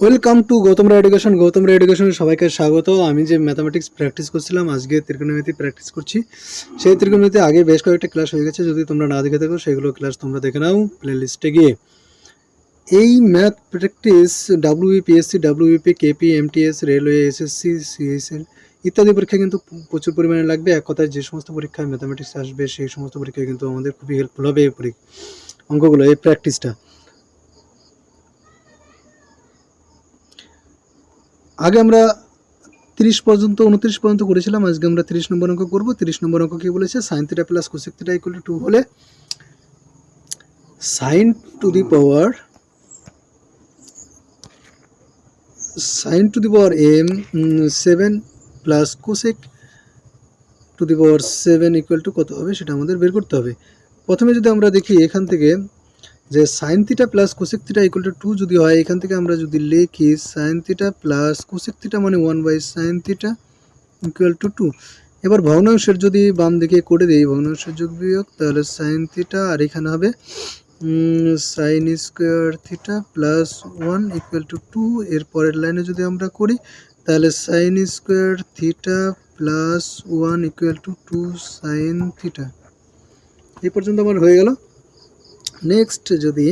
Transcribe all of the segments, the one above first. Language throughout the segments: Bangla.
Welcome to Gautam Roy education Gautam Roy এডুকেশনে সবাইকে স্বাগত। আমি যে ম্যাথামেটিক্স প্র্যাকটিস করছিলাম, আজকে ত্রিকোণমিতি প্র্যাকটিস করছি। সেই ত্রিকোণমিতি আগে বেশ কয়েকটা ক্লাস হয়ে গেছে। যদি তোমরা না দেখে থাকো, সেগুলো ক্লাস তোমরা দেখে নাও প্লে লিস্টে গিয়ে। এই math practice WB PSC WBP KP MTS railway SSC CSL ইত্যাদি পরীক্ষা কিন্তু প্রচুর পরিমাণে লাগবে। এক কথায় যে সমস্ত পরীক্ষায় ম্যাথামেটিক্স আসবে, সেই সমস্ত পরীক্ষায় কিন্তু আমাদের খুবই হেল্পফুল হবে এই অঙ্কগুলো, এই প্র্যাকটিসটা আগে আমরা তিরিশ পর্যন্ত, উনত্রিশ পর্যন্ত করেছিলাম, আজকে আমরা তিরিশ নম্বর অঙ্ক করব। তিরিশ নম্বর অঙ্ক কি বলেছে? Sine theta plus cosec theta equal to হলে sine to the power sine to the power um seven plus cosec to the power seven equal to কত হবে? সেটা আমাদের বের করতে হবে। প্রথমে যদি আমরা দেখি এখান থেকে যে sine theta plus cosec theta equal to two যদি হয়, এখান থেকে আমরা যদি লিখি sine theta plus cosec theta মানে one by sine theta equal to two এবার ভগ্নাংশের যদি বাম দিকে করে দিই, ভগ্নাংশের যোগ বিয়োগ, তাহলে সাইন থিটা আর এখানে হবে sine square theta plus one equal to two এর পরের লাইনে যদি আমরা করি, তাহলে sine square theta plus one equal to two sine theta এই পর্যন্ত আমার হয়ে গেল। নেক্সট যদি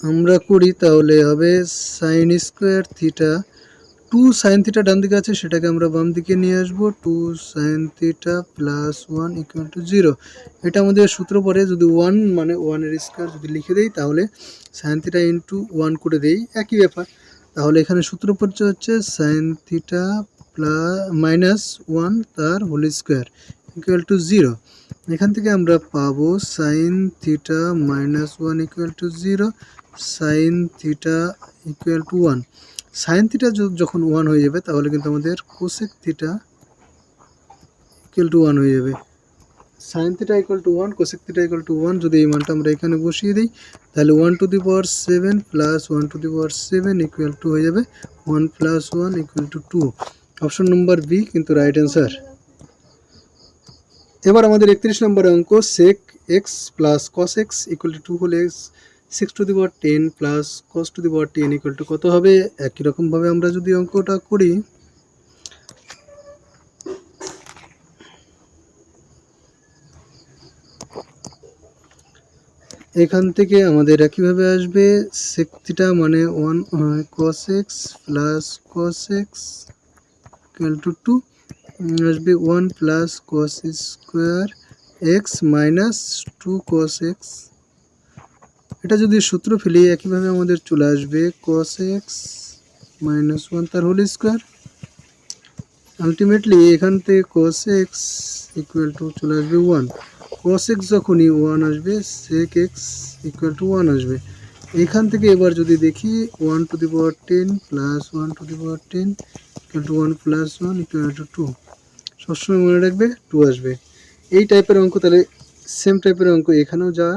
আমরা করি তাহলে হবে sine square theta two sine theta ডান দিকে আছে, সেটাকে আমরা বাম দিকে নিয়ে আসব। Two sine theta plus one equal to zero এটা আমাদের সূত্র পরে যদি ওয়ান মানে ওয়ানের স্কোয়ার যদি লিখে দেই, তাহলে সাইন থিটা ইন্টু ওয়ান করে দেই। একই ব্যাপার। তাহলে এখানে সূত্র পরিচয় হচ্ছে sine theta plus minus one তার whole square equal to zero এখান থেকে আমরা পাবো sine theta minus one equal to zero sine theta equal to one sine theta যখন ওয়ান হয়ে যাবে, তাহলে কিন্তু আমাদের cosec theta equal to one হয়ে যাবে। Sine theta equal to one cosec theta equal to one যদি এই মানটা আমরা এখানে বসিয়ে দিই, তাহলে one to the power seven plus one to the power seven equal to হয়ে যাবে one plus one equal to two option number B কিন্তু রাইট অ্যান্সার এবার আমাদের একত্রিশ নম্বর অঙ্ক sec x plus cos x equal to two হলে six to the power ten plus cos to the power ten equal to কত হবে? একই রকমভাবে আমরা যদি অঙ্কটা করি, এখান থেকে আমাদের একইভাবে আসবে সেক থিটা মানে one cos x plus cos x equal to two আসবে one plus cos square x minus two cos x এটা যদি সূত্র ফেলি একইভাবে আমাদের চলে আসবে কস এক্স মাইনাস ওয়ান তার হোল স্কোয়ার আলটিমেটলি এখান থেকে কস এক্স ইকুয়াল টু চলে আসবে ওয়ান কস এক্স যখনই ওয়ান আসবে sec x equal to one আসবে। এখান থেকে এবার যদি দেখি one to the power ten plus one to the power ten equal to one plus one equal to two সবসময় মনে রাখবে টু আসবে। এই টাইপের অঙ্ক তাহলে সেম টাইপের অঙ্ক, এখানেও যা,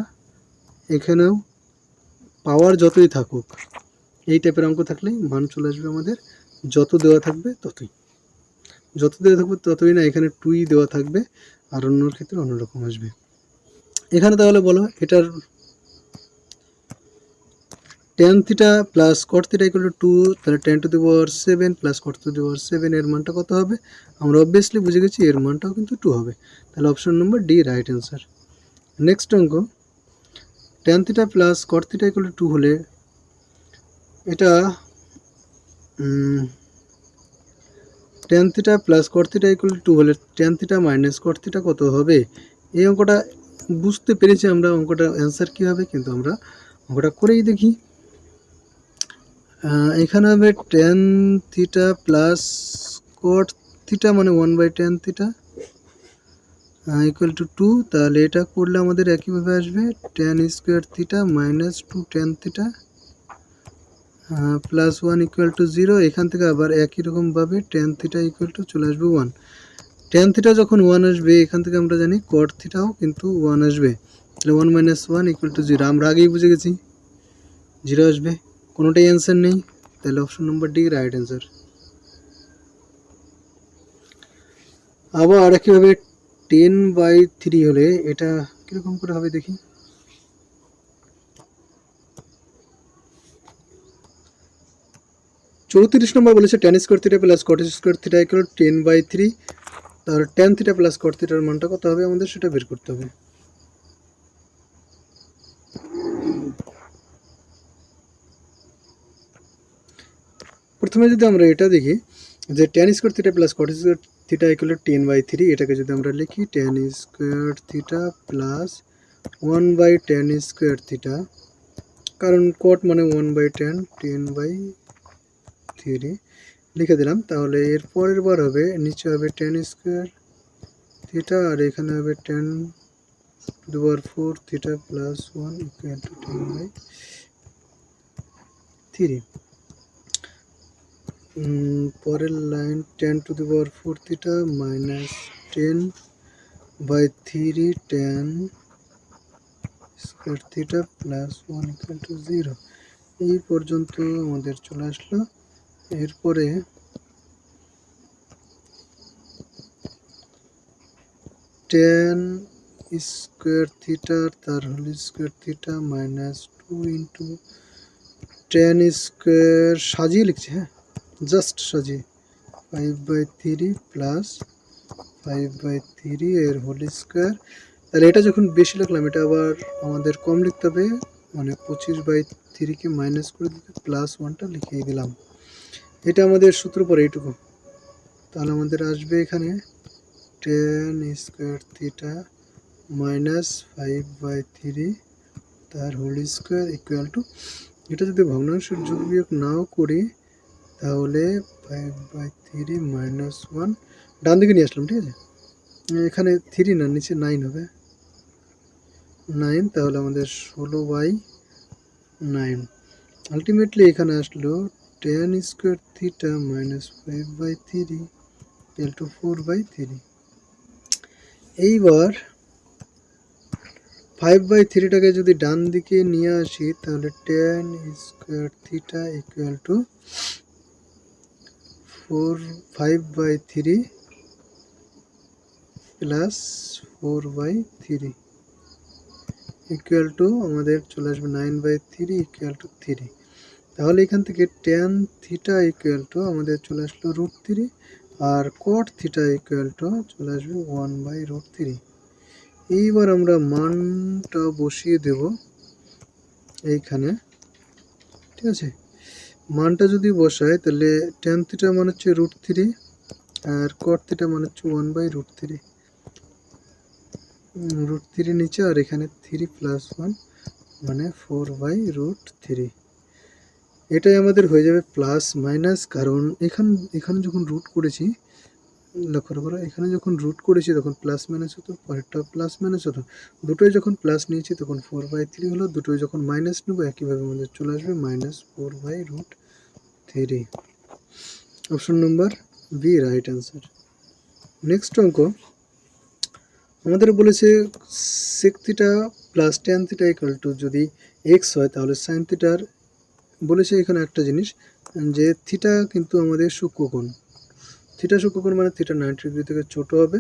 এখানেও পাওয়ার যতই থাকুক, এই টাইপের অঙ্ক থাকলে মান চলে আসবে আমাদের। যত দেওয়া থাকবে ততই। যত দেওয়া থাকবে ততই না, এখানে টুই দেওয়া থাকবে, আর অন্যর ক্ষেত্রে অন্যরকম আসবে। এখানে তাহলে বলো, এটার tan theta plus cot theta equal to তাহলে tan to the power seven plus cot to the power seven এর মানটা কত হবে? আমরা অবভিয়াসলি বুঝে গেছি এর মানটাও কিন্তু টু হবে। তাহলে option number D right answer next অঙ্ক। Tan theta plus cot theta equal to হলে এটা tan theta plus cot theta equal to হলে টেন থিটা মাইনাস কট কত হবে? এই অঙ্কটা বুঝতে পেরেছি আমরা অঙ্কটা অ্যান্সার কী হবে, কিন্তু আমরা অঙ্কটা করেই দেখি। এখানে হবে tan theta plus cot theta মানে one by tan theta equal to two তাহলে এটা করলে আমাদের একইভাবে আসবে tan square theta minus two tan theta plus one equal to zero এখান থেকে আবার একই রকমভাবে টেন থিটা ইকুয়াল টু চলে আসবে ওয়ান টেন থিটা যখন ওয়ান আসবে, এখান থেকে আমরা জানি কট থিটাও কিন্তু ওয়ান আসবে, তাহলে one minus one equal to zero আমরা আগেই বুঝে গেছি জিরো আসবে। কোনোটাই অ্যান্সার নেই। তাহলে option number D right answer আবার কীভাবে টেন বাই থ্রি হলে এটা কীরকম করে হবে দেখি। চৌত্রিশ নম্বর বলেছে tan square theta plus cot square theta ten by three তাহলে টেন থিটা প্লাস কট থিটার মানটা কত হবে আমাদের সেটা বের করতে হবে। প্রথমে যদি আমরা এটা দেখি, যে tan square theta plus cot square theta equal ten by three এটাকে যদি আমরা লিখি tan square theta plus one by tan square theta কারণ কট মানে one by tan ten by three লিখে দিলাম। তাহলে এর পরের বার হবে, নিচে হবে টেন স্কোয়ার থিটা আর এখানে হবে tan to four theta plus one ten by three পরের line tan to the power four theta minus ten by three tan square theta plus one equal to zero এই পর্যন্ত আমাদের চলে আসলো। এরপরে টেন স্কোয়ার থিটা তার whole square theta minus two into tan square সাজিয়ে লিখছে হ্যাঁ? জাস্ট সাজিয়ে। Five by three plus five by three এর হোল স্কোয়ার তাহলে এটা যখন বেশি লিখলাম, এটা আবার আমাদের কম লিখতে হবে মানে পঁচিশ বাই থ্রিকে মাইনাস করে দিতে প্লাস ওয়ানটা লিখিয়ে দিলাম। এটা আমাদের সূত্র পরে এইটুকু। তাহলে আমাদের আসবে এখানে tan square theta minus five by three তার হোল স্কোয়ার ইকুয়াল টু এটা যদি ভগ্নাংশের যোগ বিয়োগ নাও করি তাহলে five by three minus one ডান দিকে নিয়ে আসলাম, ঠিক আছে? এখানে থ্রি না, নিচে নাইন হবে। নাইন তাহলে আমাদের ষোলো বাই নাইন আলটিমেটলি এখানে আসলো tan square theta minus five by three equal to four by three এইবার ফাইভ বাই থ্রিটাকে যদি ডান দিকে নিয়ে আসি, তাহলে tan square theta equal to four five by three plus four by three equal to আমাদের চলে আসবে nine by three equal to three তাহলে এখান থেকে টেন থিটা ইকুয়াল টু আমাদের চলে আসলো রুট থ্রি আর কট থিটা ইকুয়াল টু চলে আসবে ওয়ান বাই রুট থ্রি এইবার আমরা মানটা বসিয়ে দেব এইখানে, ঠিক আছে? মানটা যদি বসাই, তাহলে টেন থিটা মানে হচ্ছে রুট থ্রি আর কট থিটা মানে হচ্ছে one by root three root three নিচে আর এখানে থ্রি প্লাস ওয়ান মানে ফোর বাই রুট থ্রি এটাই আমাদের হয়ে যাবে প্লাস মাইনাস কারণ এখান, এখানে যখন রুট করেছি লক্ষ্য করো এখানে যখন রুট করেছি তখন প্লাস মাইনাস হতো, পরেরটা প্লাস মাইনাস হতো। দুটোই যখন প্লাস নিয়েছি তখন ফোর বাই থ্রি হলো, দুটোই যখন মাইনাস নেব, একইভাবে আমাদের চলে আসবে minus four by root three option number B right answer next অঙ্ক, আমাদের বলেছে sec theta plus tan theta equal to যদি এক্স হয় তাহলে সাইন থিটার বলেছে এখানে একটা জিনিস যে থিটা কিন্তু আমাদের সূক্ষ্মকোণ। থিটা সূক্ষ্মকোণ মানে থিটা নাইনটি ডিগ্রি থেকে ছোট হবে।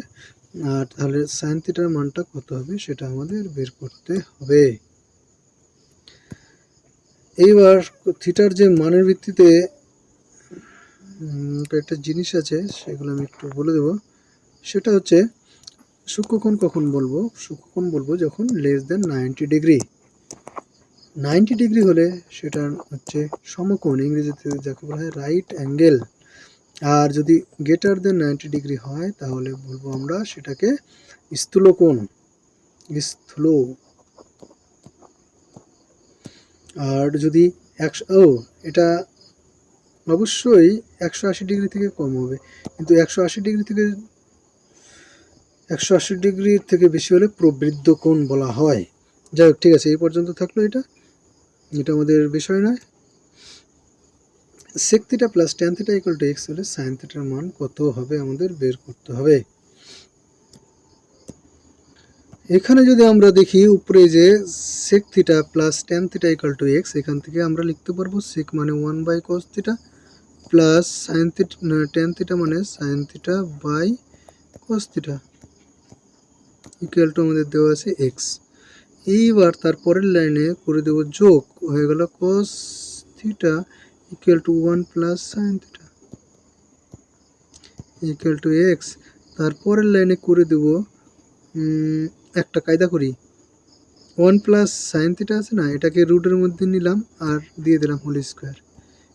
আর তাহলে সাইন থিটার মানটা কত হবে? সেটা আমাদের বের করতে হবে। এইবার থিটার যে মানের ভিত্তিতে কয়েকটা জিনিস আছে, সেগুলো আমি একটু বলে দেবো। সেটা হচ্ছে, সূক্ষ্মকোণ কখন বলব? সূক্ষ্মকোণ বলব যখন less than ninety degree ninety degree হলে সেটা হচ্ছে সমকোণ, ইংরেজিতে যাকে বলা হয় রাইট অ্যাঙ্গেল আর যদি গেটার দেন নাইনটি ডিগ্রি হয়, তাহলে বলব আমরা সেটাকে স্থূলকোণ, স্থূল। আর যদি একশো, ও, এটা অবশ্যই একশো আশি ডিগ্রি থেকে কম হবে। কিন্তু একশো আশি ডিগ্রি থেকে, একশো আশি ডিগ্রি থেকে বেশি হলে প্রবৃদ্ধ কোণ বলা হয়। যাই হোক, ঠিক আছে, এই পর্যন্ত থাকল এটা। এটা আমাদের বিষয় নয়। Sec theta plus tan theta equal to x হলে সাইন থিটার মান কত হবে আমাদের বের করতে হবে। এখানে যদি আমরা দেখি উপরে যে sec theta plus tan theta equal to x এখান থেকে আমরা লিখতে পারব সেক মানে one by cos theta plus sine theta tan theta মানে sine theta by cos theta equal to আমাদের দেওয়া আছে এক্স এইবার তার পরের লাইনে করে দেবো যোগ, হয়ে গেল cos theta equal to one plus sine theta equal to x তারপরের লাইনে করে দেব একটা কায়দা করি। ওয়ান প্লাস সাইন থিটা আছে না, এটাকে রুটের মধ্যে নিলাম আর দিয়ে দিলাম হোল স্কোয়ার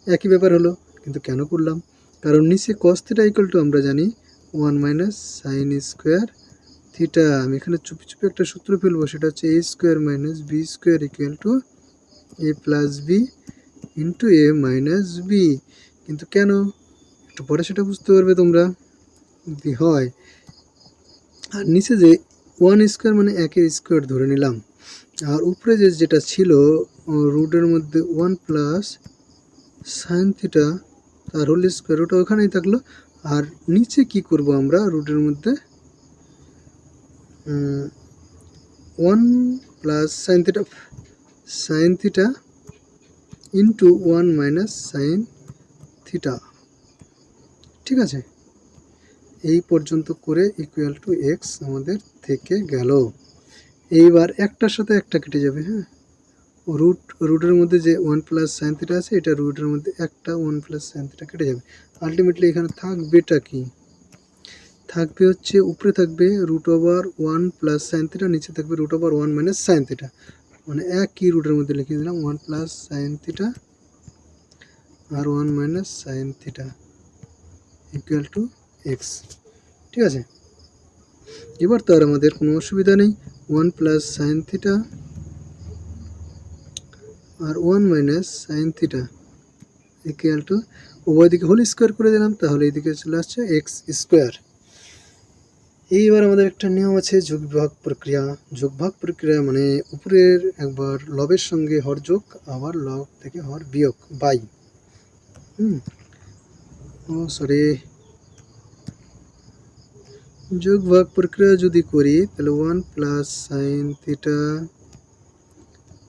একই ব্যাপার হলো, কিন্তু কেন করলাম? কারণ নিচে কস থিটা টু আমরা জানি one minus sine square theta আমি এখানে চুপি চুপি একটা সূত্র ফেলব, সেটা হচ্ছে A square minus B square equal to A plus B into A minus B কিন্তু কেন? একটু পরে সেটা বুঝতে পারবে তোমরা। যদি হয়। আর নিচে যে ওয়ান স্কোয়ার মানে একের স্কোয়ার ধরে নিলাম। আর উপরে যে যেটা ছিল রুটের মধ্যে ওয়ান প্লাস সাইন থিটা তার হোল স্কোয়ার ওটা ওখানেই থাকল। আর নিচে কি করব আমরা রুটের মধ্যে? One plus sine theta sine theta into one minus sine theta ঠিক আছে? এই পর্যন্ত করে ইকুয়াল টু এক্স আমাদের থেকে গেল। এইবার একটার সাথে একটা কেটে যাবে হ্যাঁ? রুট রুটের মধ্যে যে ওয়ান প্লাস সাইন থিটা আছে, এটা রুটের মধ্যে একটা ওয়ান প্লাস সাইন থিটা কেটে যাবে। আলটিমেটলি এখানে থাকবেটা কি? থাকবে হচ্ছে, উপরে থাকবে root over one plus sine theta নিচে থাকবে root over one minus sine theta মানে একই রুটের মধ্যে লিখে দিলাম one plus sine theta R one minus sine theta equal to x ঠিক আছে? এবার তো আর আমাদের কোনো অসুবিধা নেই। One plus sine theta R one minus sine theta equal to উভয় দিকে হোল স্কোয়ার করে দিলাম, তাহলে এদিকে চলে আসছে এক্স স্কোয়ার এইবার আমাদের একটা নিয়ম আছে যোগভাগ প্রক্রিয়া। যোগভাগ প্রক্রিয়া মানে উপরের একবার লবের সঙ্গে হর যোগ, আবার লব থেকে হর বিয়োগ, বাই। হুম? ও সরি যোগ ভাগ প্রক্রিয়া যদি করি, তাহলে one plus sine theta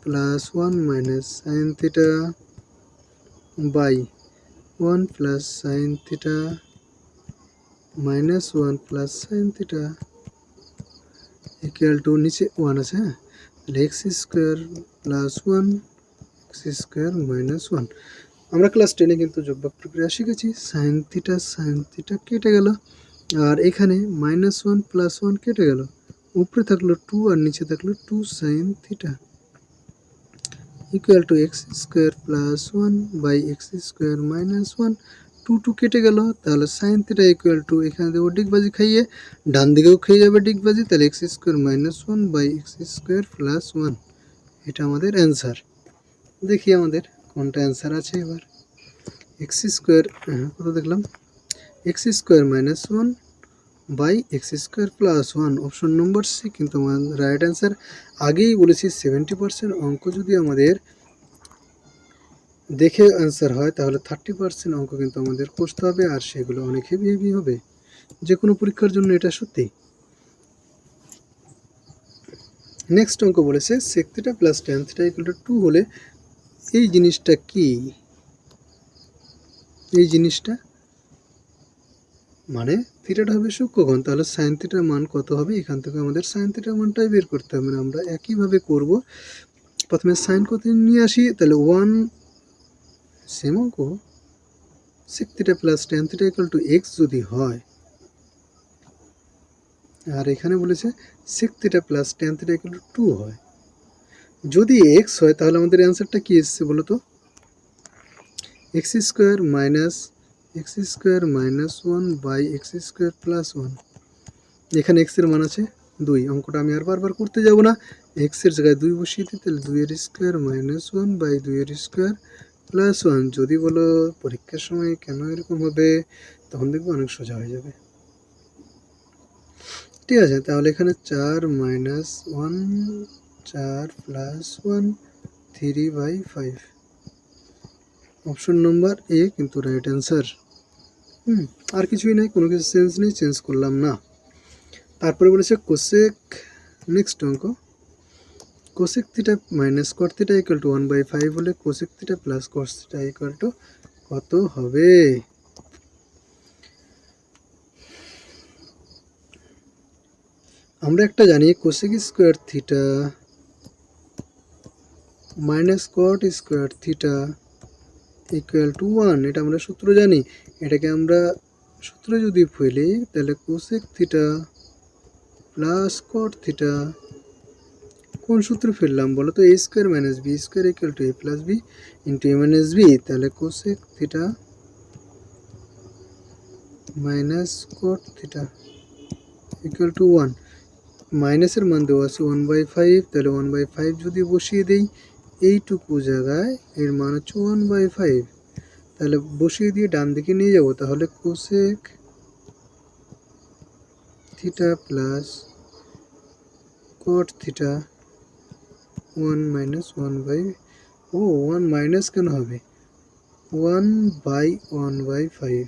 plus one minus sine theta by. One plus sine theta minus one plus sine theta equal to নিচে ওয়ান আছে হ্যাঁ? X square plus one x square minus one আমরা ক্লাস টেনে কিন্তু যোগভাগ প্রক্রিয়া শিখেছি সাইন থিটা সাইন থিটা কেটে গেল, আর এখানে মাইনাস ওয়ান প্লাস ওয়ান কেটে গেল। উপরে থাকল টু আর নিচে থাকল two sine theta equal to x square plus one by x square minus one two two কেটে গেল, তাহলে সাইন থিটা ইকুয়াল টু এখানে দেবো ডিগবাজি খাইয়ে, ডান দিকেও খেয়ে যাবে ডিগবাজি তাহলে x square minus one by x square plus one এটা আমাদের অ্যান্সার দেখি আমাদের কোনটা অ্যান্সার আছে এবার। এক্স স্কোয়ার কত দেখলাম? X square minus one by x square plus one option number C কিন্তু আমার রাইট অ্যান্সার আগেই বলেছি সেভেন্টি পার্সেন্ট অঙ্ক যদি আমাদের দেখে অ্যান্সার হয়, তাহলে থার্টি পার্সেন্ট অঙ্ক কিন্তু আমাদের কষতে হবে, আর সেগুলো অনেক হেভি হেভি হবে। যে কোনো পরীক্ষার জন্য এটা সত্যি। নেক্সট অঙ্ক বলেছে sec plus tan equal to two হলে এই জিনিসটা কি? এই জিনিসটা মানে থিটাটা হবে সূক্ষ্মকোণ তাহলে সাইন থিটার মান কত হবে? এখান থেকে আমাদের সাইন থিটার মানটাই বের করতে হবে। মানে আমরা একইভাবে করব। প্রথমে সাইন কত নিয়ে আসি? তাহলে ওয়ান সেম অঙ্ক sec theta plus tan theta equal to x যদি হয়, আর এখানে বলেছে sec theta plus tan theta equal to two হয়। যদি এক্স হয়, তাহলে আমাদের অ্যান্সারটা কী এসছে বলো তো? X square minus x square minus one by x square plus one এখানে এক্সের মান আছে দুই। অঙ্কটা আমি আর বারবার করতে যাব না। এক্সের জায়গায় দুই বসিয়ে দিই, তাহলে দুইয়ের স্কোয়ার মাইনাস ওয়ান বাই দুইয়ের স্কোয়ার প্লাস ওয়ান যদি বলো পরীক্ষার সময় কেন এরকম হবে, তখন দেখব অনেক সোজা হয়ে যাবে। ঠিক আছে, তাহলে এখানে চার মাইনাস ওয়ান চার plus one three by five option number A কিন্তু রাইট অ্যান্সার হুম, আর কিছুই নাই, কোনো কিছু চেঞ্জ নেই চেঞ্জ করলাম না। তারপরে বলেছে কোসেক নেক্সট অঙ্ক। Cosec theta minus cot theta equal to one by five হলে cosec theta plus cos theta equal to কত হবে? আমরা একটা জানি cosec square theta minus cot square theta equal to one এটা আমরা সূত্র জানি। এটাকে আমরা সূত্র যদি ফেলি তাহলে cosec theta plus cot theta কোন সূত্র ফেললাম? বলো তো A square minus B square equal to A plus B into A minus B তাহলে cosec theta minus cot theta equal to one মাইনাসের মান দেওয়া আছে ওয়ান বাই ফাইভ তাহলে ওয়ান বাই ফাইভ যদি বসিয়ে দিই, এইটুকু জায়গায় এর মান হচ্ছে ওয়ান বাই ফাইভ তাহলে বসিয়ে দিয়ে ডান দিকে নিয়ে যাব, তাহলে cosec theta plus cot theta one minus one by O one minus কেন হবে one by one by five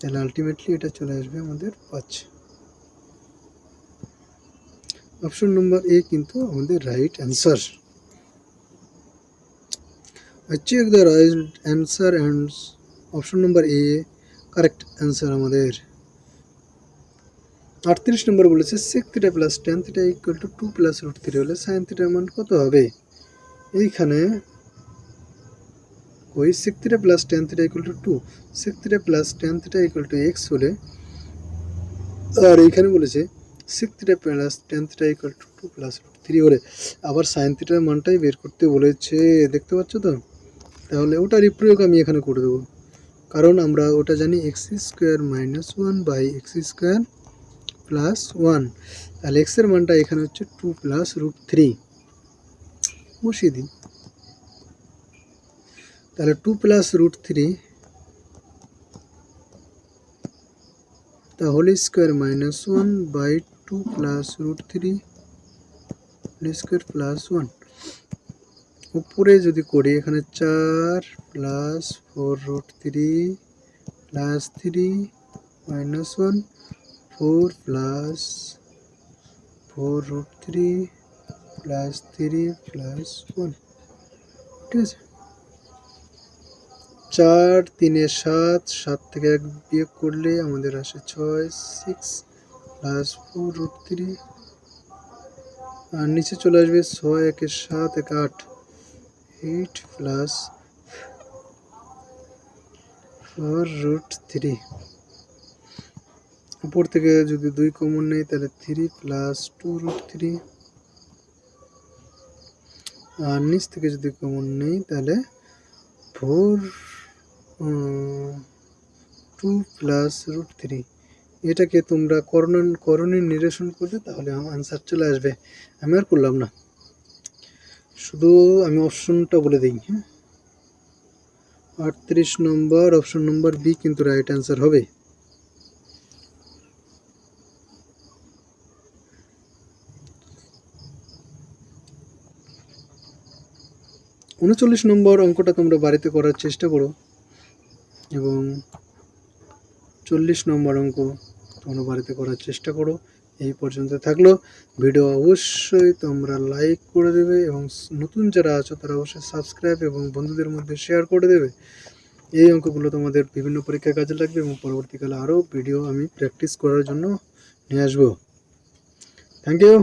তাহলে আলটিমেটলি এটা চলে আসবে আমাদের পাঁচ অপশন নম্বর এ কিন্তু আমাদের right answer I check the right answer and option number A correct answer আমাদের আটত্রিশ নম্বর বলেছে sec theta plus tan theta equal to two plus three হলে সাইন থিটার মান কত হবে? এইখানে ওই sec theta plus tan theta equal to two sec theta plus tan theta equal to X হলে, আর এইখানে বলেছে sec theta plus tan theta equal to two plus three হলে, আবার সাইন থিটার মানটাই বের করতে বলেছে, দেখতে পাচ্ছ তো? তাহলে ওটারই প্রয়োগ আমি এখানে করে দেবো। কারণ আমরা ওটা জানি X square minus one by X square plus one তাহলে এক্সের মানটা এখানে হচ্ছে টু প্লাস রুট থ্রি বসিয়ে দিই তাহলে টু প্লাস রুট থ্রি তা তাহলে square minus one by two plus root three square plus one উপরে যদি করি এখানে চার plus four root three plus three minus one four plus four root three plus three plus one ঠিক আছে? চার তিনে সাত সাত থেকে এক বিয়োগ করলে আমাদের আসে ছয় six plus four root three আর নিচে চলে আসবে ছয়, একে সাত, এক আট। Eight plus four root three উপর থেকে যদি দুই কমন নেই, তাহলে three plus two root three আর নিচ থেকে যদি কমন নেই, তাহলে four two plus root three এটাকে তোমরা করণ করণীয় নিরসন করবে তাহলে আমার আনসার চলে আসবে। আমি আর করলাম না। শুধু আমি অপশনটা বলে দিই হ্যাঁ? আটত্রিশ নম্বর অপশন নম্বর বি কিন্তু রাইট অ্যান্সার হবে। উনচল্লিশ নম্বর অঙ্কটা তোমরা বাড়িতে করার চেষ্টা করো। এবং চল্লিশ নম্বর অঙ্ক তোমরা বাড়িতে করার চেষ্টা করো। এই পর্যন্ত থাকল। ভিডিও অবশ্যই তোমরা লাইক করে দেবে এবং নতুন যারা আছো তারা অবশ্যই সাবস্ক্রাইব এবং বন্ধুদের মধ্যে শেয়ার করে দেবে। এই অঙ্কগুলো তোমাদের বিভিন্ন পরীক্ষায় কাজে লাগবে এবং পরবর্তীকালে আরও ভিডিও আমি প্র্যাকটিস করার জন্য নিয়ে আসব। Thank you